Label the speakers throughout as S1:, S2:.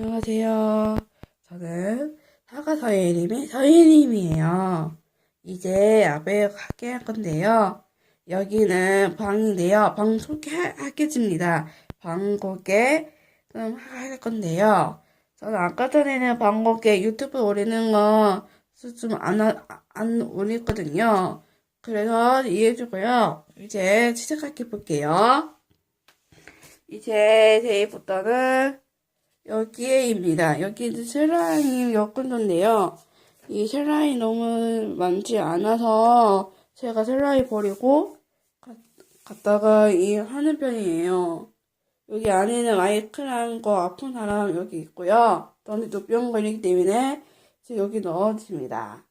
S1: 안녕하세요. 저는 사과 서예님의 서예님이에요. 이제 앞에 가게 할 건데요. 여기는 방인데요. 방 소개하겠습니다. 방 공개 좀 할 건데요. 저는 아까 전에는 방 공개 유튜브 올리는 거 좀 안, 안 올렸거든요. 그래서 이해해주고요. 이제 시작할게 볼게요. 이제 제일부터는 여기에입니다. 여기는 슬라임 엮은건데요. 이 슬라임 너무 많지 않아서 제가 슬라임 버리고 가- 갔다가 이 하는 편이에요. 여기 안에는 마이크라는 거 아픈 사람 여기 있고요. 저는 노병 걸리기 때문에 여기 넣어줍니다.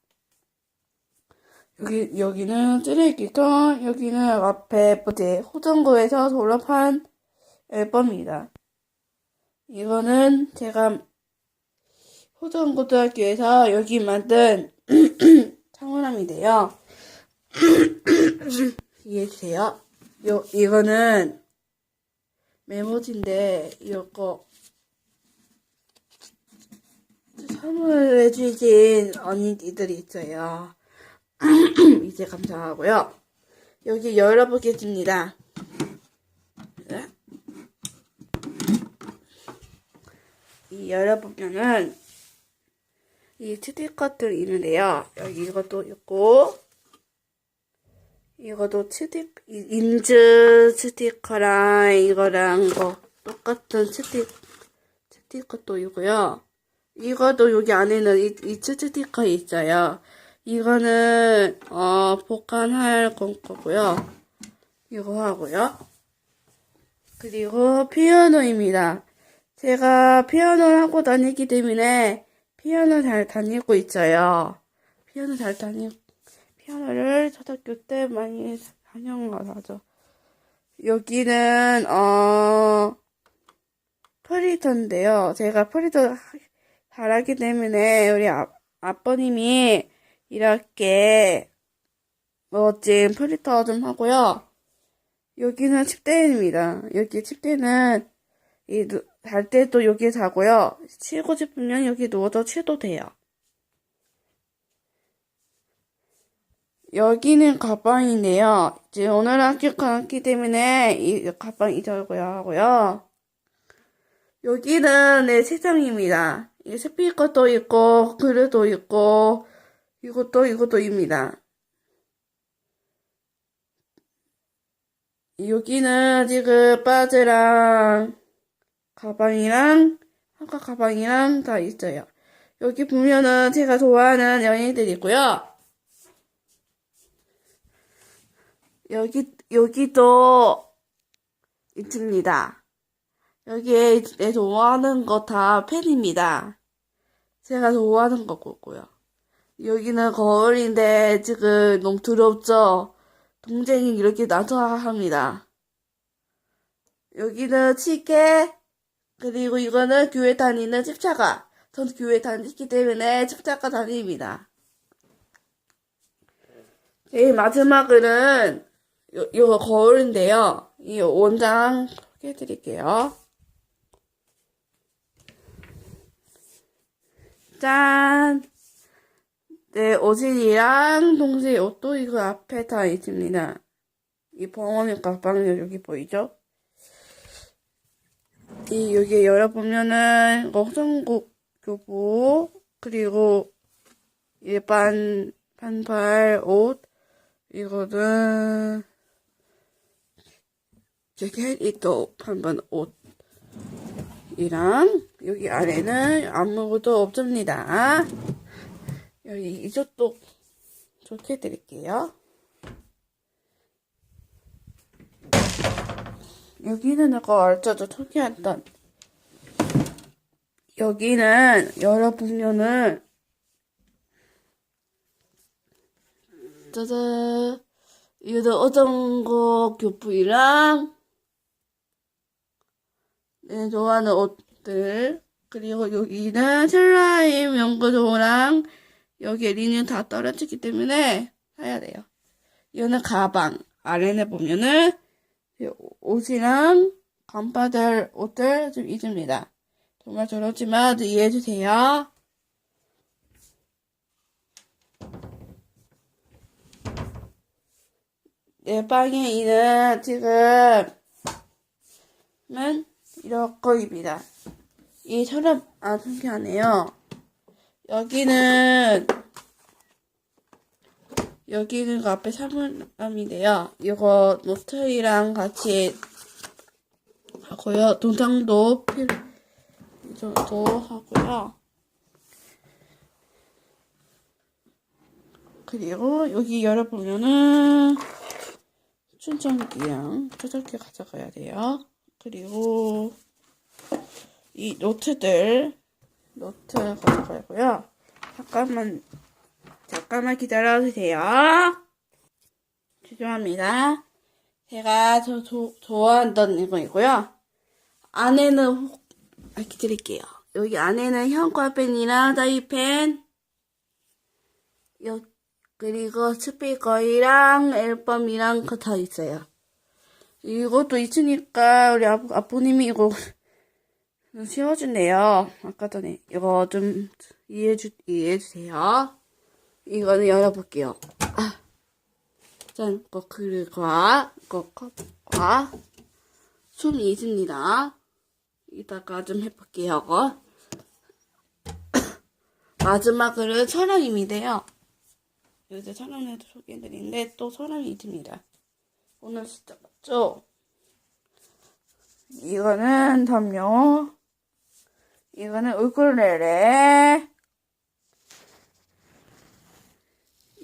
S1: 여기, 여기는 쓰레기통, 여기는 앞에 뭐지, 호전구에서 졸업한 앨범입니다. 이거는 제가 호전고등학교에서 여기 만든 창문함인데요. 이해해주세요. 요, 이거는 메모지인데, 이거 선물해주신 언니들이 있어요. 이제 감사하고요. 여기 열어보겠습니다. 이 열어보면은 이 스티커들이 있는데요. 여기 이것도 있고 이것도 스티 인즈 스티커랑 이거랑 거 똑같은 스티 스티커도 있고요. 이것도 여기 안에는 이, 이 스티커 있어요. 이거는 어 보관할 건 거고요. 이거 하고요. 그리고 피아노입니다. 제가 피아노를 하고 다니기 때문에 피아노 잘 다니고 있어요. 피아노 잘 다니, 피아노를 초등학교 때 많이 다녀온 거 하죠. 여기는, 어, 프리터인데요. 제가 프리터 잘하기 때문에 우리 아, 아버님이 이렇게 멋진 프리터 좀 하고요. 여기는 침대입니다. 여기 누- 잘 때도 여기 자고요. 쉬고 싶으면 여기 누워서 쉬도 돼요. 여기는 가방인데요. 이제 오늘 학교 갔기 때문에 이 가방 잊어고요 하고요. 여기는 내 세상입니다. 이 스피커도 있고, 그릇도 있고, 이것도 이것도입니다. 여기는 지금 바지랑 가방이랑 한가 가방이랑 다 있어요. 여기 보면은 제가 좋아하는 연예인들 있고요. 여기 여기도 있습니다. 여기에 내 좋아하는 거 다 팬입니다. 제가 좋아하는 거고요. 여기는 거울인데 지금 너무 더럽죠? 동생이 이렇게 나서 합니다. 여기는 치계, 그리고 이거는 교회 다니는 집차가. 전 교회 다니기 때문에 집차가 다닙니다. 제일 마지막으로는 요, 요거 거울인데요. 이 원장 소개해드릴게요. 짠! 네, 옷이랑 동생 옷도 이거 앞에 다 있습니다. 이 벙어리 가방 여기 보이죠? 이 여기 열어보면은 어성국 교복 그리고 일반 반팔 옷 이거는 재킷 이또 반반 옷이랑 여기 안에는 아무것도 없습니다. 여기 이쪽도 좋게 해드릴게요. 여기는 아까 알짜도 소개했던 여기는 열어보면은 짜잔. 이거 어떤 거 교부이랑 내 좋아하는 옷들. 그리고 여기는 슬라임 연구소랑 여기 리는 다 떨어지기 때문에 사야 돼요. 이거는 가방. 아래에 보면은 옷이랑 간바들 옷들 좀 있습니다. 정말 저렇지만 이해해주세요. 내 방에 있는 지금은 이럴 거입니다. 이처럼 아 신기하네요. 여기는 여기는 그 앞에 사물함인데요. 이거 노트이랑 같이 하고요. 동장도 필, 이 정도 하고요. 그리고 여기 열어보면은 충전기랑 조절기 가져가야 돼요. 그리고 이 노트들 노트 가져가고요. 잠깐만 잠깐만 기다려주세요. 죄송합니다. 제가 저 조- 좋아하던 이거이고요. 안에는 혹 이렇게 드릴게요. 여기 안에는 형광펜이랑 다이펜 여 그리고 스피커이랑 앨범이랑 그다 있어요. 이것도 있으니까 우리 아부, 아부님이 이거 씌워준대요. 아까 전에 이거 좀 이해해 주 이해해 주세요. 이거는 열어볼게요. 아, 짠, 거 그릇과 거 컵과 손이 있습니다. 이따가 좀 해볼게요. 마지막으로 촬영임인데요. 요새 촬영에도 소개해드리는데 또 사람이 있습니다. 오늘 진짜 맞죠? 이거는 담요. 이거는 우쿨렐레.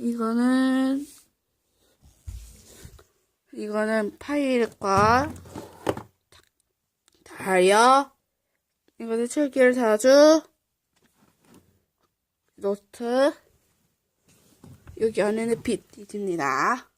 S1: 이거는 이거는 파일과 다이어. 이거는 철길 사주. 노트. 여기 안에는 빛 있습니다.